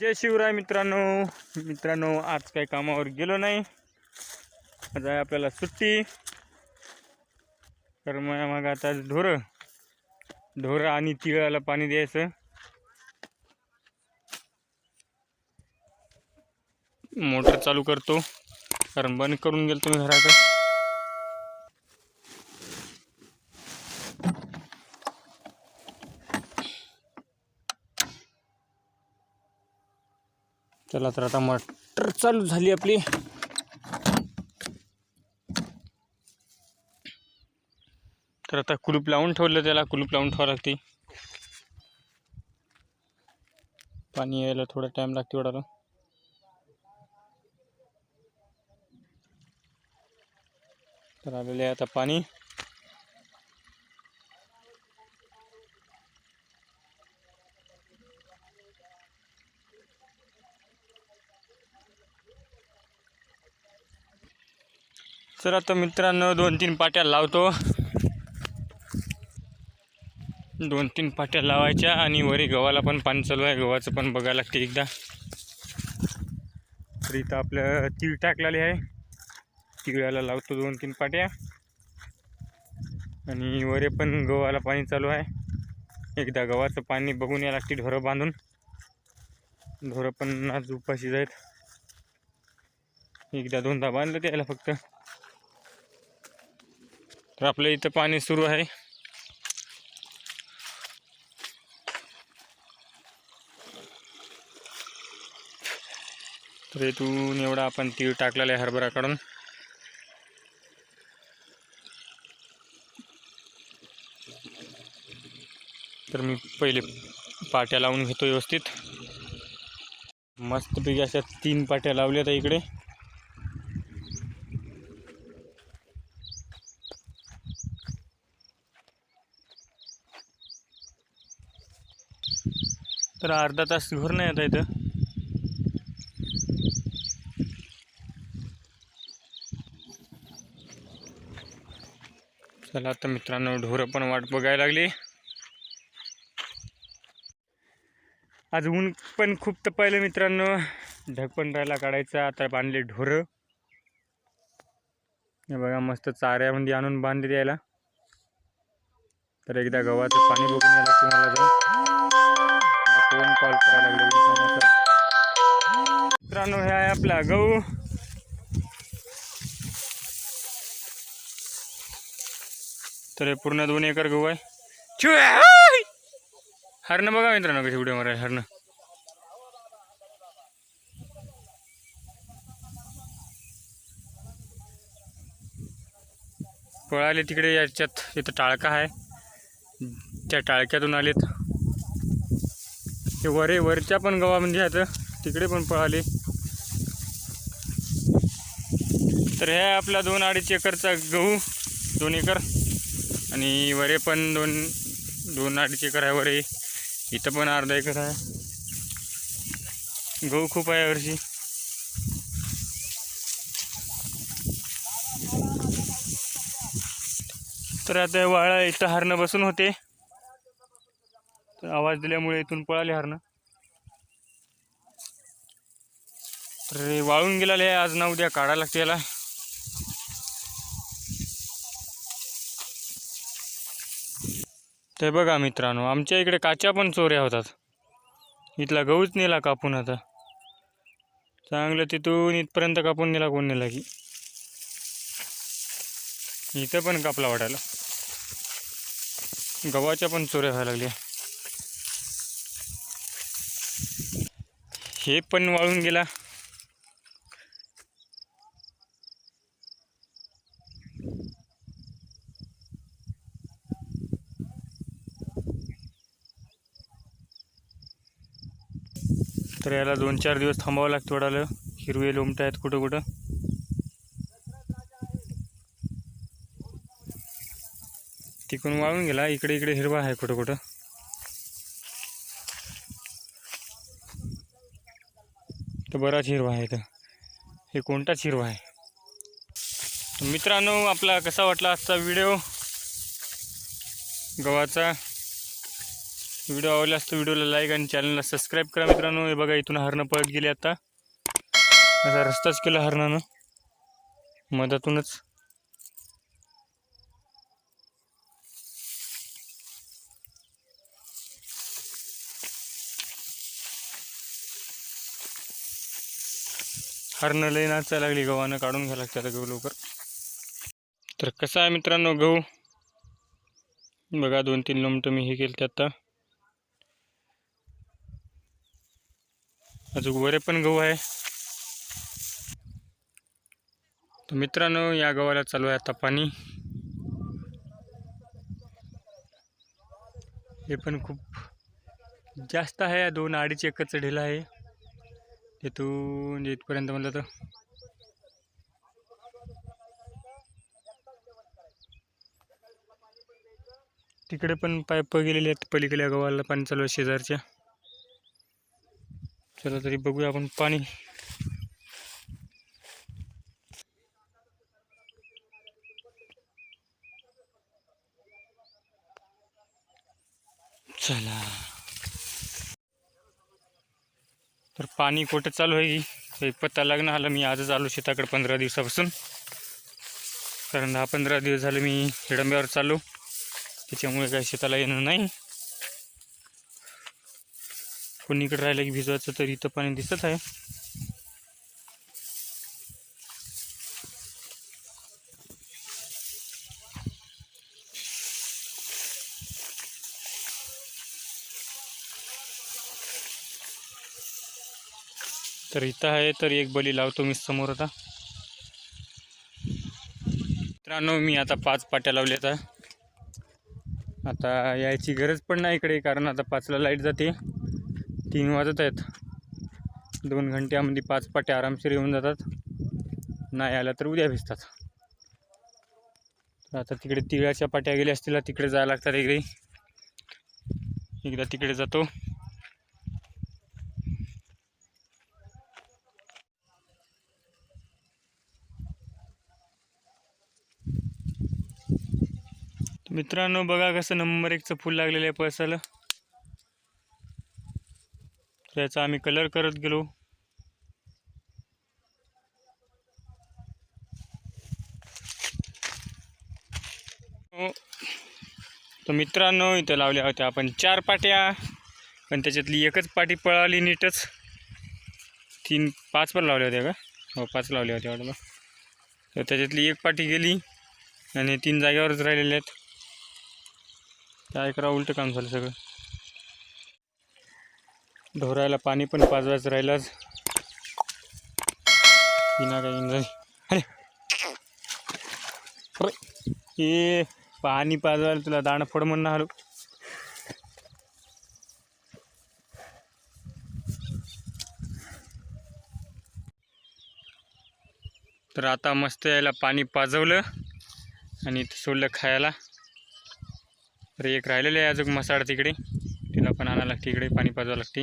जय शिवराय मित्रांनो. मित्रांनो आज काही कामावर गेलो नाही. आज आहे आपल्याला सुट्टी. तर मग मग आता ढोरं. ढोरं आणि तिळाला पाणी द्यायचं. मोटर चालू करतो. कारण बंद करून गेलो तुम्ही घराकडे. चला तर आता मोटर चालू झाली आपली. तर आता कुलूप लावून ठेवलं त्याला कुलूप लावून ठेवावं लागते. पाणी यायला थोडा टाइम लागते वाटायला तर आलेले आहे आता पाणी. तर आता मित्रांनो दोन तीन पाट्या लावतो. दोन तीन पाट्या लावायच्या आणि वरी गव्हाला पण पाणी चालू आहे. गव्हाचं पण बघायला लागते एकदा. तर इथं आपलं तीळ टाकलेले आहे. तिळाला लावतो दोन तीन पाट्या. आणि वरे पण गव्हाला पाणी चालू आहे. एकदा गव्हाचं पाणी बघून या लागते ढोरं बांधून. ढोरं पण आज उपाशीच आहेत. एकदा दोनदा बांधलं त्याला फक्त. तर आपल्या इथं पाणी सुरू आहे. तर इथून एवढा आपण तीळ टाकलेला आहे हरभरा काढून तर मी पहिले पाट्या लावून घेतो व्यवस्थित. मस्तपैकी अशा तीन पाट्या लावल्या आहेत इकडे. तर अर्धा तास घर नाही आता इथं. चला आता मित्रांनो ढोरं पण वाट बघायला लागली. आज ऊन पण खूप तपायलं मित्रांनो. ढगपण राहायला काढायचं आता बांधले ढोरं. हे बघा मस्त चाऱ्यामध्ये आणून बांधले द्यायला तर एकदा गव्हाचं पाणी बघून यायला तुम्हाला जाऊन फोन कॉल करायला लागले. मित्रांनो हे आहे आपला गहू. तर हे पूर्ण दोन एकर गहू आहे. चिव हरणं बघा मित्रांनो कशी उड्या मारायला हरणं. पळाले तिकडे याच्यात इथं टाळका आहे. त्या टाळक्यातून आलेत. हे वरे वरच्या पण गव्हा म्हणजे आता तिकडे पण पळाले. तर हे आपला दोन अडीच एकरचा गहू दोन एकर. आणि वरे पण दोन दोन अडीच एकर आहे वरे. इथं पण अर्धा एकर आहे. गहू खूप आहे यावर्षी तर आता वाळा इथं हरणं बसून होते. तर आवाज दिल्यामुळे इथून पळाले हरणं. तर वाळून गेलेले आज ना उद्या काढायला लागते याला. ते बघा मित्रांनो आमच्या इकडे काच्या पण चोऱ्या होतात. इथला गहूच नेला कापून आता. चांगलं तिथून इथपर्यंत कापून नेला कोण नेला की. इथं पण कापला वाटायला. गव्हाच्या पण चोऱ्या व्हायला लागल्या. हे पण वाळून गेला. तर याला दोन चार दिवस थांबावं लागतं थोडालं हिरवे लोमट आहेत कुठं कुठं. तिकडून वाळून गेला. इकडे इकडे हिरवा आहे कुठं कुठं. तर बराच हिरवा आहे तर हे कोणताच हिरवा आहे? मित्रांनो आपला कसा वाटला आजचा व्हिडिओ? गव्हाचा. व्हिडिओ आवडला असतो व्हिडिओला लाईक आणि चॅनलला सबस्क्राईब करा मित्रांनो. हे बघा इथून हरणं पळत गेले आता. असा रस्ताच केला हरणानं. मधातूनच. हरणं लई नाचायला लागली गव्हानं काढून घ्यायला लागतं गहू लवकर तर कसं आहे मित्रांनो गहू? बघा दोन तीन लोमटं मी हे केलं आता. अजून वरे पण गहू आहे. तर मित्रांनो या गव्हाला चालू आहे आता पाणी. हे पण खूप जास्त आहे दोन अडीच एकच ढेला आहे. तिथून इथपर्यंत म्हणलं तर. तिकडे पण पाईप गेलेले आहेत पलीकडल्या गव्हाला पाणी चालू आहे शेजारच्या. चला तरी बघूया आपण पाणी. पाणी कुठं चालू आहे? की पत्ता लागणं आलं. मी आजच आलो शेताकडे पंधरा दिवसापासून. कारण दहा पंधरा दिवस झाले मी हिडंब्यावर चालू त्याच्यामुळे काही शेताला येणं नाही. कोणीकडे राहिलं की भिजवायचं तर इथं पाणी दिसत आहे. तर इथं आहे तर एक बली लावतो मी समोर आता. मित्रांनो मी आता पाच पाट्या लावल्या आता आता यायची गरज पण नाही इकडे कारण आता पाचला लाइट जाते. तीन वाजत आहेत. दोन घंट्यामध्ये पाच पाट्या आरामशीर येऊन जातात. नाही आल्या तर उद्या भिजतात. आता तिकडे तिळाच्या पाट्या गेल्या असतील तिकडे जायला लागतात इकडे. एकदा तिकडे जातो. मित्रांनो बघा कसं नंबर एकचं फूल लागलेलं आहे पळसाला त्याचा आम्ही कलर करत गेलो. हो. तर मित्रांनो इथं लावल्या होत्या आपण चार पाट्या पण त्याच्यातली एकच पाटी पळाली नीटच. तीन पाच पण लावल्या होत्या का? हो पाच लावल्या होत्या वाटलं तर त्याच्यातली एक पाटी गेली आणि तीन जागेवरच राहिलेल्या आहेत. काय करा उलटं काम झालं सगळं. ढोरायला पाणी पण पाजवायचं राहिलंच. विना काय इंजाई अरे. अरे. ए पाणी पाजवायला तुला दाणं फोड म्हणणं आलो. तर आता मस्त यायला पाणी पाजवलं आणि सोडलं खायला. तर एक राहिलेलं आहे अजून मसाड तिकडे. तिला पण आणायला लागते इकडे पाणी पाजावं लागते.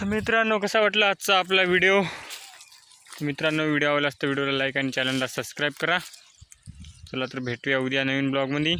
तर मित्रांनो कसा वाटला आजचा आपला व्हिडिओ? मित्रांनो व्हिडिओ आवडला असतं व्हिडिओला लाईक आणि चॅनलला सबस्क्राईब करा. चला तर भेटूया उद्या नवीन ब्लॉगमध्ये.